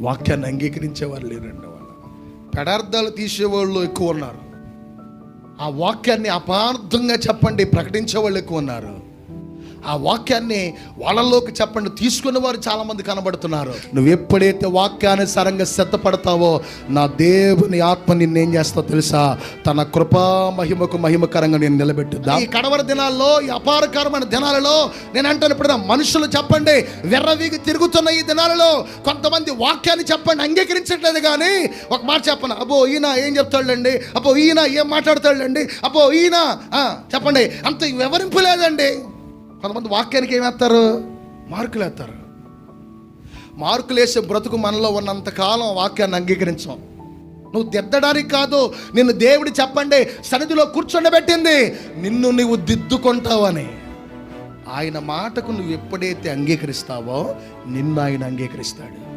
వాక్యాన్ని అంగీకరించేవారు లేరండి వాళ్ళు. పెడార్థాలు తీసేవాళ్ళు ఎక్కువ ఉన్నారు. ఆ వాక్యాన్ని అపార్థంగా చెప్పండి ప్రకటించే వాళ్ళు ఎక్కువ ఉన్నారు. ఆ వాక్యాన్ని వాళ్ళలోకి చెప్పండి. తీసుకున్న వారు చాలామంది కనబడుతున్నారు. నువ్వు ఎప్పుడైతే వాక్యానుసారంగా సిద్ధపడతావో నా దేవుని ఆత్మ నిన్నేం చేస్తావు తెలుసా? తన కృపా మహిమకు మహిమకరంగా నేను నిలబెట్టుదా ఈ కడవర దినాల్లో ఈ అపారకరమైన దినాలలో నేను అంటాను ఇప్పుడు మనుషులు చెప్పండి వెర్రవీగి తిరుగుతున్న ఈ దినాలలో కొంతమంది వాక్యాన్ని చెప్పండి అంగీకరించట్లేదు కానీ ఒక మాట చెప్పను. అబ్బో ఈయన ఏం చెప్తాడండి అబ్బో ఈయన ఏం మాట్లాడతాడండి అబ్బో ఈయన చెప్పండి. అంత వివరింపు లేదండి. కొంతమంది వాక్యానికి ఏమేస్తారు? మార్కులు వేస్తారు మార్కులు వేసే బ్రతుకు మనలో ఉన్నంతకాలం వాక్యాన్ని అంగీకరించాం. నువ్వు దిద్దడానికి కాదు నిన్ను దేవుడు చెప్పండి సన్నిధిలో కూర్చుండబెట్టింది నిన్ను నువ్వు దిద్దుకుంటావని. ఆయన మాటకు నువ్వు ఎప్పుడైతే అంగీకరిస్తావో నిన్ను ఆయన అంగీకరిస్తాడు.